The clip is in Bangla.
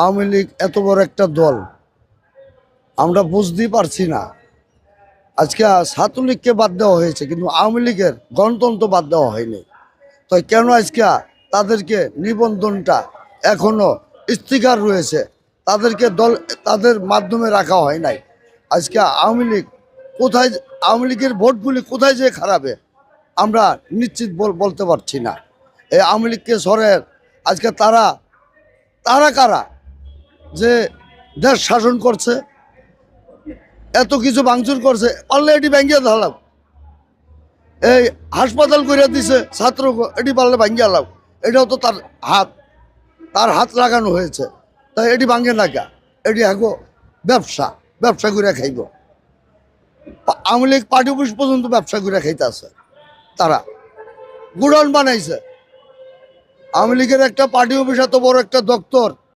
আওয়ামী লীগ এত বড় একটা দল, আমরা বুঝতেই পারছি না। আজকে ছাত্রলীগকে বাদ দেওয়া হয়েছে, কিন্তু আওয়ামী লীগের গণতন্ত্র বাদ দেওয়া হয়নি। তো কেন আজকে তাদেরকে নিবন্ধনটা এখনও স্থিকার রয়েছে, তাদেরকে দল, তাদের মাধ্যমে রাখা হয় নাই? আজকে আওয়ামী লীগ কোথায়, আওয়ামী লীগের ভোটগুলি কোথায় যে খারাপে, আমরা নিশ্চিত বলতে পারছি না। এই আওয়ামী লীগকে সরের, আজকে তারা তারা কারা? যে দেশ শাসন করছে, এত কিছু ভাঙচুর করছে এটি ভেঙিয়ে ধালাম এই হাসপাতাল করে দিছে, ছাত্র এটি পারলে ভাঙিয়ে লাও এটাও তো তার হাত তার হাত লাগানো হয়েছে। তাই এটি ভাঙে না কা এটি হাগো ব্যবসা ব্যবসা করে খাইব। আওয়ামী লীগ পার্টি অফিস পর্যন্ত ব্যবসা করে খাইতে আছে। তারা গুডাউন বানাইছে। আওয়ামী লীগের একটা পার্টি অফিস এত বড় একটা দপ্তর।